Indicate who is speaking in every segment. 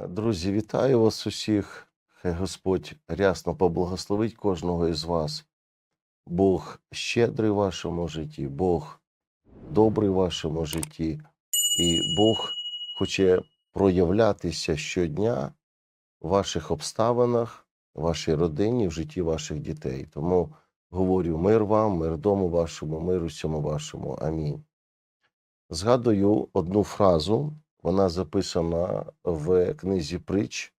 Speaker 1: Друзі, вітаю вас усіх. Хай Господь рясно поблагословить кожного із вас. Бог щедрий в вашому житті, Бог добрий в вашому житті, і Бог хоче проявлятися щодня в ваших обставинах, в вашій родині, в житті ваших дітей. Тому говорю мир вам, мир дому вашому, мир усьому вашому. Амінь. Згадую одну фразу, вона записана в книзі притч,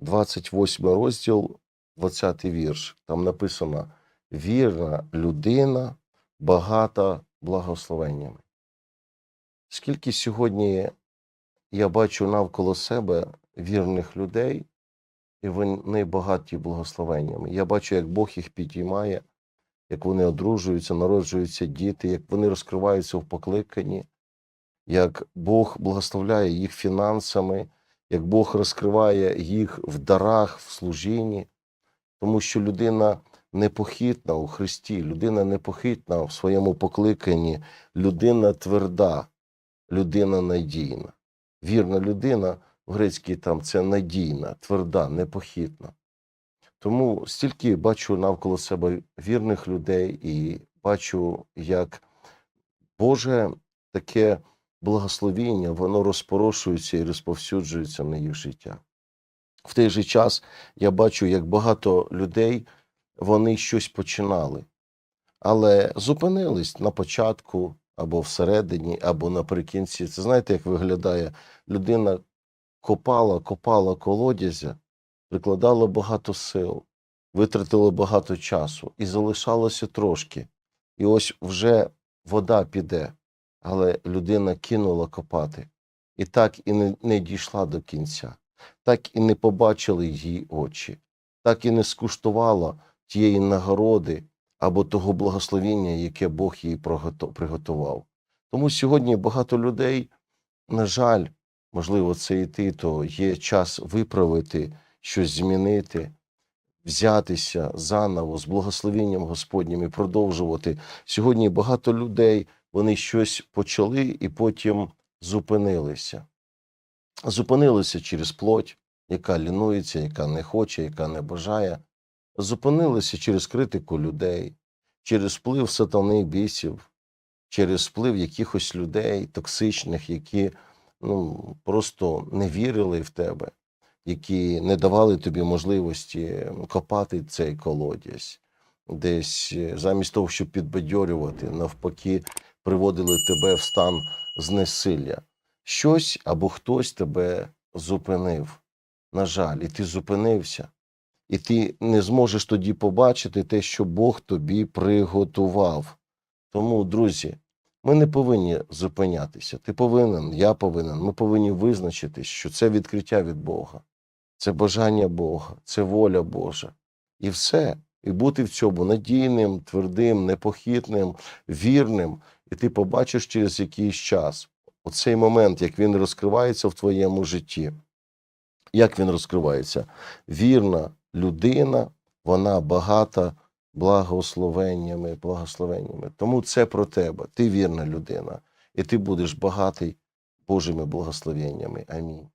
Speaker 1: 28 розділ, 20 вірш. Там написано: вірна людина багата благословеннями. Скільки сьогодні я бачу навколо себе вірних людей, і вони багаті благословеннями. Я бачу, як Бог їх підіймає, як вони одружуються, народжуються діти, як вони розкриваються в покликанні, як Бог благословляє їх фінансами, як Бог розкриває їх в дарах, в служінні, тому що людина непохитна у Христі, людина непохитна в своєму покликанні, людина тверда, людина надійна. Вірна людина в грецькій там це надійна, тверда, непохитна. Тому стільки бачу навколо себе вірних людей і бачу, як Боже таке благословіння, воно розпорошується і розповсюджується на їх життя. В той же час я бачу, як багато людей вони щось починали, але зупинились на початку або всередині, або наприкінці. Це знаєте, як виглядає людина копала, копала колодязя, прикладала багато сил, витратила багато часу і залишалося трошки. І ось вже вода піде, але людина кинула копати. І так і не, не дійшла до кінця, так і не побачили її очі, так і не скуштувала тієї нагороди або того благословіння, яке Бог їй приготував. Тому сьогодні багато людей, на жаль, можливо, це і ти, то є час виправити, щось змінити, взятися заново з благословенням Господнім і продовжувати. Сьогодні багато людей вони щось почали і потім зупинилися. Зупинилися через плоть, яка лінується, яка не хоче, яка не бажає. Зупинилися через критику людей, через вплив сатани бісів, через вплив якихось людей токсичних, які ну, просто не вірили в тебе, які не давали тобі можливості копати цей колодязь, десь е, замість того, щоб підбадьорювати, навпаки, приводили тебе в стан знесилля. Щось або хтось тебе зупинив. На жаль, і ти зупинився. І ти не зможеш тоді побачити те, що Бог тобі приготував. Тому, друзі, ми не повинні зупинятися. Ти повинен, я повинен. Ми повинні визначити, що це відкриття від Бога, це бажання Бога, це воля Божа. І все. І бути в цьому надійним, твердим, непохитним, вірним. І ти побачиш через якийсь час оцей момент, як він розкривається в твоєму житті. Як він розкривається? Вірна людина, вона багата благословеннями, благословеннями. Тому це про тебе. Ти вірна людина, і ти будеш багатий Божими благословеннями. Амінь.